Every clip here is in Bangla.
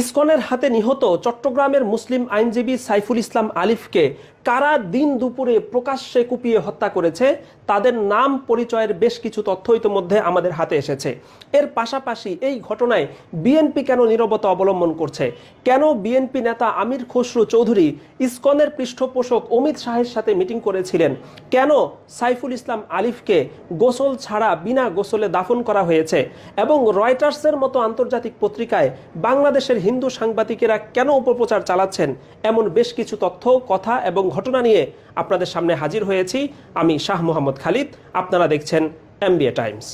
ইসকনের হাতে নিহত চট্টগ্রামের মুসলিম আইনজীবী সাইফুল ইসলাম আলিফকে কারা দিন দুপুরে প্রকাশ্যে কুপিয়ে হত্যা করেছে, তাদের নাম, পরিচয়ের বেশ কিছু তথ্য ইতিমধ্যে আমাদের হাতে এসেছে। এর পাশাপাশি এই ঘটনায় বিএনপি কেন নীরবতা অবলম্বন করছে? কেন বিএনপি নেতা আমির খসরু চৌধুরী ইসকনের পৃষ্ঠপোষক অমিত শাহের সাথে মিটিং করেছিলেন? কেন সাইফুল ইসলাম আলিফকে গোসল ছাড়া বিনা গোসলে দাফন করা হয়েছে? এবং রয়টার্সের মতো আন্তর্জাতিক পত্রিকায় বাংলাদেশের হিন্দু সাংবাদিকেরা কেন অপপ্রচার চালাচ্ছেন? এমন বেশ কিছু তথ্য কথা এবং ঘটনা নিয়ে আপনাদের সামনে হাজির হয়েছি আমি শাহ মোহাম্মদ খালিদ। আপনারা দেখছেন এমবিএ টাইমস।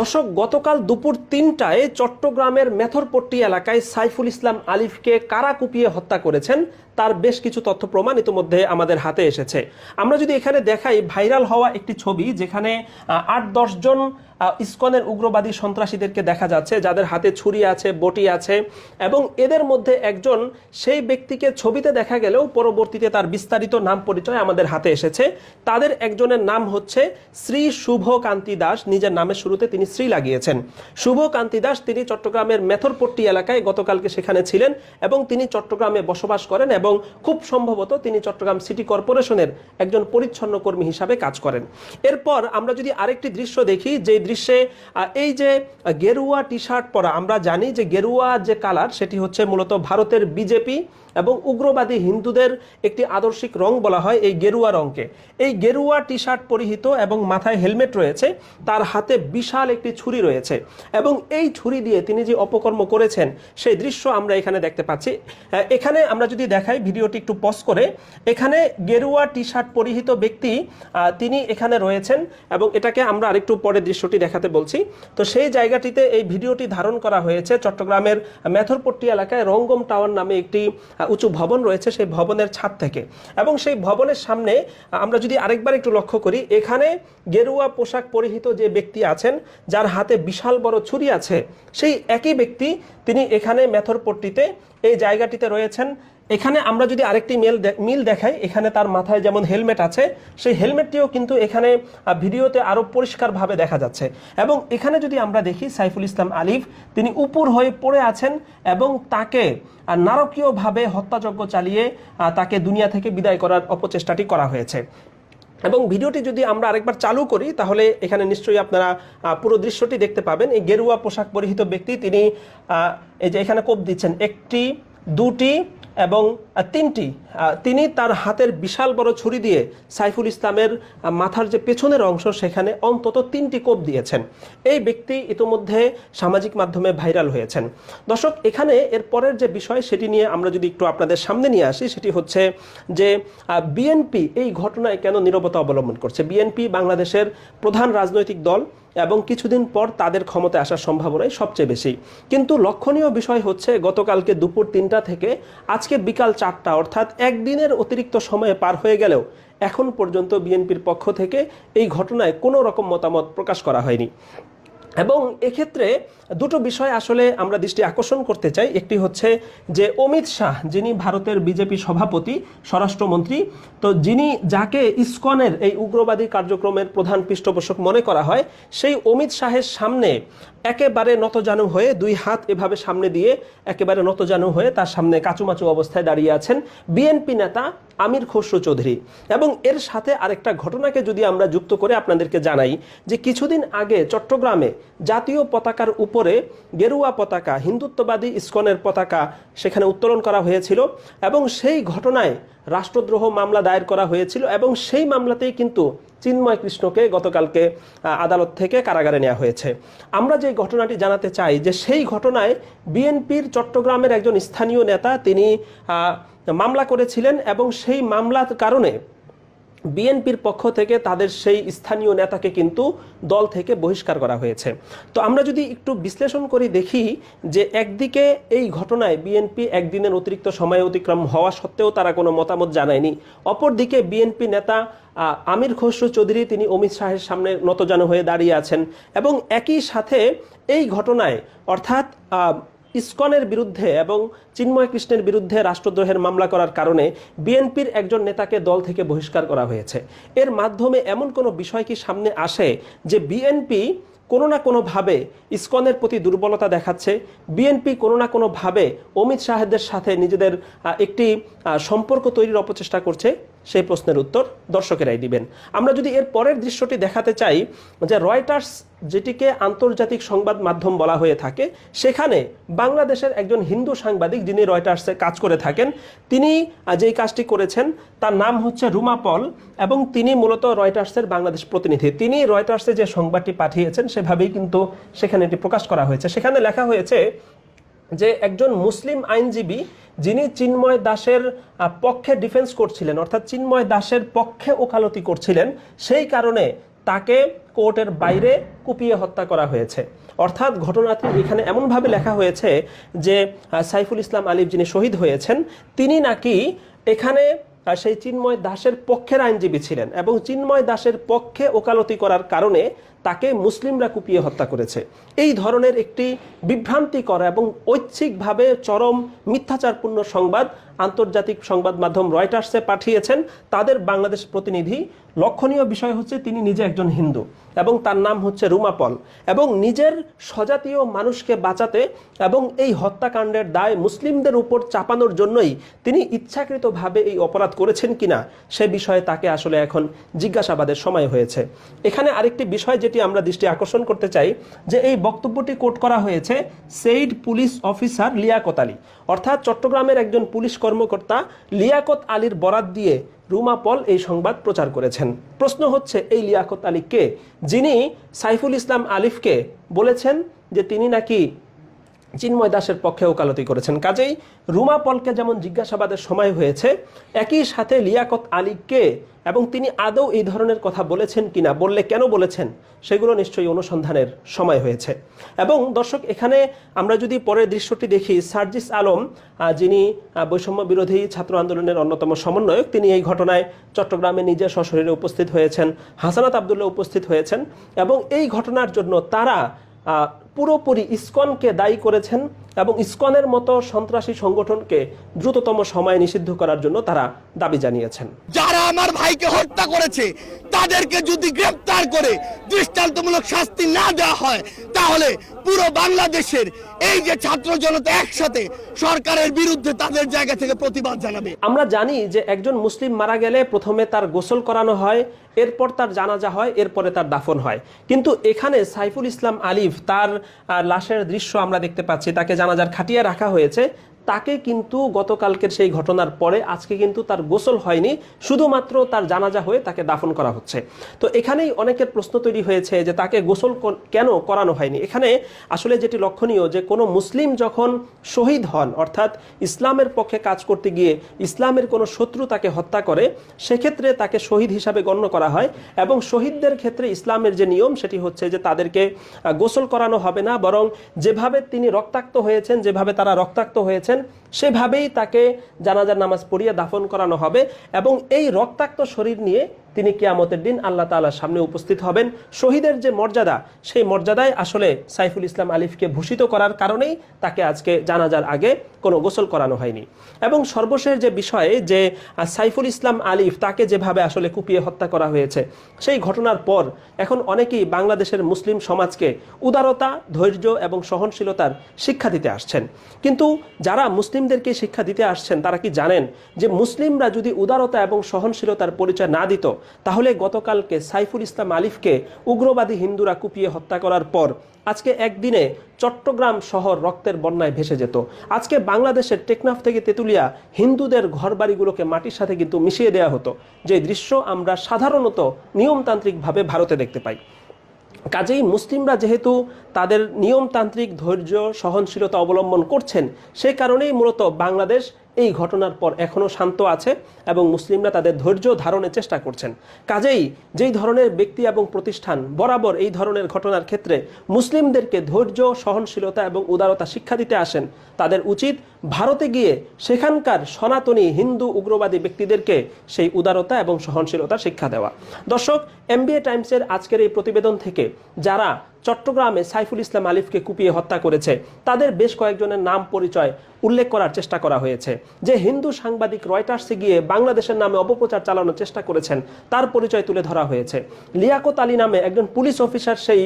দর্শক, গতকাল দুপুর তিনটায় চট্টগ্রামের মেথরপট্টি এলাকায় সাইফুল ইসলাম আলিফকে কারা কুপিয়ে হত্যা করেছেন তার বেশ কিছু তথ্য প্রমাণ ইতিমধ্যে আমাদের হাতে এসেছে। আমরা যদি এখানে দেখাই, ভাইরাল হওয়া একটি ছবি যেখানে আট দশজন ইসকনের উগ্রবাদী সন্ত্রাসীদেরকে দেখা যাচ্ছে, যাদের হাতে ছুরি আছে, বটি আছে এবং এদের মধ্যে একজন সেই ব্যক্তিকে ছবিতে দেখা গেলেও পরবর্তীতে তার বিস্তারিত নাম পরিচয় আমাদের হাতে এসেছে। তাদের একজনের নাম হচ্ছে শ্রী শুভ কান্তি দাস। নিজের নামের শুরুতে তিনি শ্রী লাগিয়েছেন। শুভ কান্তি দাস তিনি চট্টগ্রামের মেথরপট্টি এলাকায় গতকালকে সেখানে ছিলেন এবং তিনি চট্টগ্রামে বসবাস করেন এবং খুব সম্ভবত তিনি চট্টগ্রাম সিটি কর্পোরেশনের একজন পরিচ্ছন্ন কর্মী হিসাবে কাজ করেন। এরপর আমরা যদি আরেকটি দৃশ্য দেখি যে দৃশ্যে এই যে গেরুয়া টি শার্ট পরা, আমরা জানি যে গেরুয়া যে কালার, সেটি হচ্ছে মূলত ভারতের বিজেপি এবং উগ্রবাদী হিন্দুদের একটি আদর্শিক রং বলা হয় এই গেরুয়া রংকে এই গেরুয়া টি শার্ট পরিহিত এবং মাথায় হেলমেট রয়েছে, তার হাতে বিশাল একটি ছুরি রয়েছে এবং এই ছুরি দিয়ে তিনি যে অপকর্ম করেছেন, সেই দৃশ্য আমরা এখানে দেখতে পাচ্ছি। এখানে আমরা যদি দেখাই, ভিডিওটি একটু পজ করে, এখানে গেরুয়া টি শার্ট পরিহিত ব্যক্তি তিনি এখানে রয়েছেন এবং এটাকে আমরা আরেকটু পরে দৃশ্যটি দেখাতে বলছি। তো সেই জায়গাটিতে এই ভিডিওটি ধারণ করা হয়েছে চট্টগ্রামের মেথরপট্টি এলাকায় রঙ্গম টাওয়ার নামে একটি উঁচু ভবন রয়েছে সেই ভবনের ছাদ থেকে। এবং সেই ভবনের সামনে আমরা যদি আরেকবার একটু লক্ষ্য করি, এখানে গেরুয়া পোশাক পরিহিত যে ব্যক্তি আছেন, যার হাতে বিশাল বড় ছুরি আছে, সেই একই ব্যক্তি তিনি এখানে মেথরপট্টিতে এই জায়গাটিতে রয়েছেন। এখানে আমরা যদি আরেকটি মেল মিল দেখাই, এখানে তার মাথায় যেমন হেলমেট আছে, সেই হেলমেটটিও কিন্তু এখানে ভিডিওতে আরও পরিষ্কারভাবে দেখা যাচ্ছে। এবং এখানে যদি আমরা দেখি, সাইফুল ইসলাম আলিফ, তিনি উপর হয়ে পড়ে আছেন এবং তাকে নারকীয়ভাবে হত্যাযজ্ঞ চালিয়ে তাকে দুনিয়া থেকে বিদায় করার অপচেষ্টাটি করা হয়েছে। এবং ভিডিওটি যদি আমরা আরেকবার চালু করি, তাহলে এখানে নিশ্চয়ই আপনারা পুরো দৃশ্যটি দেখতে পাবেন। এই গেরুয়া পোশাক পরিহিত ব্যক্তি, তিনি এই যে এখানে কোপ দিচ্ছেন, একটি দুটি এবং তিনটি। তিনি তার হাতের বিশাল বড় ছুরি দিয়ে সাইফুল ইসলামের মাথার যে পেছনের অংশ, সেখানে অন্তত তিনটি কোপ দিয়েছেন। এই ব্যক্তি ইতোমধ্যে সামাজিক মাধ্যমে ভাইরাল হয়েছেন। দর্শক, এখানে এর পরের যে বিষয়, সেটি নিয়ে আমরা যদি একটু আপনাদের সামনে নিয়ে আসি, সেটি হচ্ছে যে বিএনপি এই ঘটনায় কেন নীরবতা অবলম্বন করছে? বিএনপি বাংলাদেশের প্রধান রাজনৈতিক দল এবং কিছুদিন পর তাদের ক্ষমতায় আসার সম্ভাবনাই সবচেয়ে বেশি। কিন্তু লক্ষণীয় বিষয় হচ্ছে, গতকালকে দুপুর তিনটা থেকে আজকে বিকাল চারটা, অর্থাৎ একদিনের অতিরিক্ত সময়ে পার হয়ে গেলেও এখন পর্যন্ত বিএনপির পক্ষ থেকে এই ঘটনায় কোনো রকম মতামত প্রকাশ করা হয়নি। এবং এক্ষেত্রে দুটো বিষয় আসলে আমরা দৃষ্টি আকর্ষণ করতে চাই। একটি হচ্ছে যে অমিত শাহ, যিনি ভারতের বিজেপি সভাপতি, স্বরাষ্ট্রমন্ত্রী, তো যিনি যাকে ইস্কনের এই উগ্রবাদী কার্যক্রমের প্রধান পৃষ্ঠপোষক মনে করা হয়, সেই অমিত শাহের সামনে একেবারে নতজানু হয়ে দুই হাত এভাবে সামনে দিয়ে একেবারে নতজানু হয়ে তার সামনে কাচুমাচু অবস্থায় দাঁড়িয়ে আছেন বিএনপি নেতা আমির খসরু চৌধুরী। এবং এর সাথে আরেকটা ঘটনাকে যদি আমরা যুক্ত করে আপনাদেরকে জানাই যে কিছুদিন আগে চট্টগ্রামে জাতীয় পতাকার উপরে গেরুয়া পতাকা, হিন্দুত্ববাদী ইসকনের পতাকা সেখানে উত্তোলন করা হয়েছিল এবং সেই ঘটনায় রাষ্ট্রদ্রোহ মামলা দায়ের করা হয়েছিল এবং সেই মামলাতেই কিন্তু চিন্ময় কৃষ্ণকে গতকালকে আদালত থেকে কারাগারে নেওয়া হয়েছে। আমরা যে ঘটনাটি জানাতে চাই যে সেই ঘটনায় বিএনপির চট্টগ্রামের একজন স্থানীয় নেতা তিনি মামলা করেছিলেন এবং সেই মামলার কারণে বিএনপির পক্ষ থেকে তাদের সেই স্থানীয় নেতাকে কিন্তু দল থেকে বহিষ্কার করা হয়েছে। তো আমরা যদি একটু বিশ্লেষণ করি দেখি যে একদিকে এই ঘটনায় বিএনপি একদিনের অতিরিক্ত সময় অতিক্রম হওয়া সত্ত্বেও তারা কোনো মতামত জানায়নি। অপরদিকে বিএনপি নেতা আমির খসরু চৌধুরী তিনি অমিত শাহের সামনে নতজানু হয়ে দাঁড়িয়ে আছেন এবং একই সাথে এই ঘটনায় অর্থাৎ ইসকনের বিরুদ্ধে এবং চিন্ময় কৃষ্ণের বিরুদ্ধে রাষ্ট্রদ্রোহের মামলা করার কারণে বিএনপির একজন নেতাকে দল থেকে বহিষ্কার করা হয়েছে। এর মাধ্যমে এমন কোনো বিষয় কি সামনে আসে যে বিএনপি কোনো না কোনোভাবে ইসকনের প্রতি দুর্বলতা দেখাচ্ছে? বিএনপি কোনো না কোনোভাবে অমিত শাহেদের সাথে নিজেদের একটি সম্পর্ক তৈরির অপচেষ্টা করছে? সেই প্রশ্নের উত্তর দর্শকেরাই দিবেন। আমরা যদি এর পরের দৃশ্যটি দেখাতে চাই, যে রয়টার্স যেটিকে আন্তর্জাতিক সংবাদ মাধ্যম বলা হয়ে থাকে, সেখানে বাংলাদেশের একজন হিন্দু সাংবাদিক যিনি রয়টার্সে কাজ করে থাকেন, তিনি যেই কাজটি করেছেন, তার নাম হচ্ছে রুমা পল এবং তিনি মূলত রয়টার্সের বাংলাদেশ প্রতিনিধি। তিনি রয়টার্সে যে সংবাদটি পাঠিয়েছেন, সেভাবেই কিন্তু সেখানে এটি প্রকাশ করা হয়েছে। সেখানে লেখা হয়েছে যে একজন মুসলিম আইনজীবী যিনি চিন্ময় দাসের পক্ষে ডিফেন্স করছিলেন, অর্থাৎ চিন্ময় দাসের পক্ষে ওকালতি করছিলেন, সেই কারণে তাকে কোর্টের বাইরে কুপিয়ে হত্যা করা হয়েছে। অর্থাৎ ঘটনাটি এখানে এমনভাবে লেখা হয়েছে যে সাইফুল ইসলাম আলিফ যিনি শহীদ হয়েছেন, তিনি নাকি এখানে সেই চিন্ময় দাসের পক্ষের আইনজীবী ছিলেন এবং চিন্ময় দাসের পক্ষে ওকালতি করার কারণে তাকে মুসলিমরা কুপিয়ে হত্যা করেছে। এই ধরনের একটি বিভ্রান্তি বিভ্রান্তিকর এবং ঐচ্ছিকভাবে চরম মিথ্যাচারপূর্ণ সংবাদ আন্তর্জাতিক সংবাদ মাধ্যম রয়টার্সে পাঠিয়েছেন। তাদের বাংলাদেশ প্রতিনিধি লক্ষণীয় বিষয় হচ্ছে তিনি নিজে একজন হিন্দু এবং তার নাম হচ্ছে রুমাপল এবং নিজের স্বজাতীয় মানুষকে বাঁচাতে এবং এই হত্যাকাণ্ডের দায় মুসলিমদের উপর চাপানোর জন্যই তিনি ইচ্ছাকৃতভাবে এই অপরাধ করেছেন কিনা সে বিষয়ে তাকে আসলে এখন জিজ্ঞাসাবাদের সময় হয়েছে। এখানে আরেকটি বিষয় যেটি আমরা দৃষ্টি আকর্ষণ করতে চাই যে এই বক্তব্যটি কোট করা হয়েছে said police officer Liaquat Ali. অর্থাৎ চট্টগ্রামের একজন পুলিশ কর্মকর্তা লিয়াকত আলীর বরাত দিয়ে রুমা পল এই সংবাদ প্রচার করেছেন। প্রশ্ন হচ্ছে, এই লিয়াকত আলী কে? যিনি সাইফুল ইসলাম আলিফকে বলেছেন যে তিনি নাকি চিন্ময় দাসের পক্ষে ওকালতি করেছেন। কাজেই রুমা পলকে যেমন জিজ্ঞাসাবাদের সময় হয়েছে, একই সাথে লিয়াকত আলীকে এবং তিনি আদৌ এই ধরনের কথা বলেছেন কিনা, বললে কেন বলেছেন, সেগুলো নিশ্চয়ই অনুসন্ধানের সময় হয়েছে। এবং দর্শক, এখানে আমরা যদি পরের দৃশ্যটি দেখি, সার্জিস আলম যিনি বৈষম্য বিরোধী ছাত্র আন্দোলনের অন্যতম সমন্বয়ক, তিনি এই ঘটনায় চট্টগ্রামে নিজে সশরীরে উপস্থিত হয়েছেন, হাসানাত আবদুল্লাহ উপস্থিত হয়েছেন এবং এই ঘটনার জন্য তারা পুরোপুরি ইস্কনকে দায়ী করেছেন এবং ইস্কনের মতো সন্ত্রাসী সংগঠনকে দ্রুততম সময়ে নিষিদ্ধ করার জন্য তারা দাবি জানিয়েছেন। যারা আমার ভাইকে হত্যা করেছে তাদেরকে যদি গ্রেপ্তার করে দৃষ্টান্তমূলক শাস্তি না দেওয়া হয় তাহলে পুরো বাংলাদেশের এই যে ছাত্র জনতা একসাথে সরকারের বিরুদ্ধে তাদের জায়গা থেকে প্রতিবাদ জানাবে। আমরা জানি যে একজন মুসলিম মারা গেলে প্রথমে তার গোসল করানো হয় এরপর তার জানাজা হয় এরপরে তার দাফন হয়। কিন্তু এখানে সাইফুল ইসলাম আলিফ তার লাশের দৃশ্য আমরা দেখতে পাচ্ছি। তাকে জানাজার খাটিয়ে রাখা হয়েছে। তাকে কিন্তু গতকালকের সেই ঘটনার পরে আজকে কিন্তু তার গোসল হয়নি, শুধুমাত্র তার জানাজা হয়ে তাকে দাফন করা হচ্ছে। তো এখানেই অনেকের প্রশ্ন তৈরি হয়েছে যে তাকে গোসল কোন- করানো হয়নি? এখানে আসলে যেটি লক্ষণীয় যে কোনো মুসলিম যখন শহীদ হন, অর্থাৎ ইসলামের পক্ষে কাজ করতে গিয়ে ইসলামের কোনো শত্রু তাকে হত্যা করে, সেক্ষেত্রে তাকে শহীদ হিসাবে গণ্য করা হয় এবং শহীদদের ক্ষেত্রে ইসলামের যে নিয়ম, সেটি হচ্ছে যে তাদেরকে গোসল করানো হবে না, বরং যেভাবে তিনি রক্তাক্ত হয়েছেন, যেভাবে তারা রক্তাক্ত হয়েছেন সেভাবেই তাকে জানাজার নামাজ পড়িয়ে দাফন করানো হবে এবং এই রক্তাক্ত শরীর নিয়ে তিনি কিয়ামতের দিন আল্লাহ তাআলার সামনে উপস্থিত হবেন। শহীদের যে মর্যাদা, সেই মর্যাদায় আসলে সাইফুল ইসলাম আলিফকে ভূষিত করার কারণেই তাকে আজকে জানাজার আগে কোনো গোসল করানো হয়নি। এবং সর্বশেষ যে বিষয়ে যে সাইফুল ইসলাম আলিফ তাকে যেভাবে আসলে কুপিয়ে হত্যা করা হয়েছে, সেই ঘটনার পর এখন অনেকেই বাংলাদেশের মুসলিম সমাজকে উদারতা, ধৈর্য এবং সহনশীলতার শিক্ষা দিতে আসছেন। কিন্তু যারা মুসলিমদেরকে শিক্ষা দিতে আসছেন, তারা কি জানেন যে, মুসলিমরা যদি উদারতা এবং সহনশীলতার পরিচয় না দিত তাহলে গতকালকে সাইফুল ইসলাম আলিফকে উগ্রবাদী হিন্দুরা কুপিয়ে হত্যা করার পর আজকে একদিনে চট্টগ্রাম শহর রক্তের বন্যায় ভেসে যেত। আজকে বাংলাদেশের টেকনাফ থেকে তেতুলিয়া হিন্দুদের ঘরবাড়িগুলোকে মাটির সাথে কিন্তু মিশিয়ে দেওয়া হতো। যে দৃশ্য আমরা সাধারণত নিয়মতান্ত্রিকভাবে ভারতে দেখতে পাই। কাজেই মুসলিমরা যেহেতু তাদের নিয়মতান্ত্রিক ধৈর্য, সহনশীলতা অবলম্বন করছেন সেই কারণেই মূলত বাংলাদেশ এই ঘটনার পর এখনও শান্ত আছে এবং মুসলিমরা তাদের ধৈর্য ধারণের চেষ্টা করছেন। কাজেই যেই ধরনের ব্যক্তি এবং প্রতিষ্ঠান বরাবর এই ধরনের ঘটনার ক্ষেত্রে মুসলিমদেরকে ধৈর্য, সহনশীলতা এবং উদারতা শিক্ষা দিতে আসেন, তাদের উচিত ভারতে গিয়ে সেখানকার সনাতনী হিন্দু উগ্রবাদী ব্যক্তিদেরকে সেই উদারতা এবং সহনশীলতা শিক্ষা দেওয়া। দর্শক এমবিএ টাইমসের আজকের এই প্রতিবেদন থেকে যারা চট্টগ্রামে সাইফুল ইসলাম আলিফকে কুপিয়ে হত্যা করেছে। তাদের বেশ কয়েকজনের নাম পরিচয় উল্লেখ করার চেষ্টা করা হয়েছে। যে হিন্দু সাংবাদিক রয়টার্সে গিয়ে বাংলাদেশের নামে অপপ্রচার চালানোর চেষ্টা করেছেন, তার পরিচয় তুলে ধরা হয়েছে। লিয়াকত আলী নামে একজন পুলিশ অফিসার সেই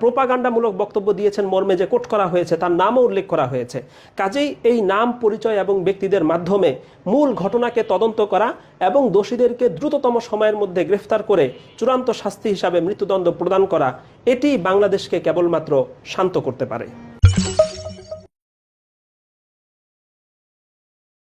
প্রোপাগান্ডামূলক বক্তব্য দিয়েছেন মর্মে যে কোট করা হয়েছে, তার নামও উল্লেখ করা হয়েছে। কাজেই এই নাম, পরিচয় এবং ব্যক্তিদের মাধ্যমে মূল ঘটনাকে তদন্ত করা এবং দোষীদেরকে দ্রুততম সময়ের মধ্যে গ্রেফতার করে চূড়ান্ত শাস্তি হিসাবে মৃত্যুদণ্ড প্রদান করা এটি বাংলাদেশকে কেবলমাত্র শান্ত করতে পারে।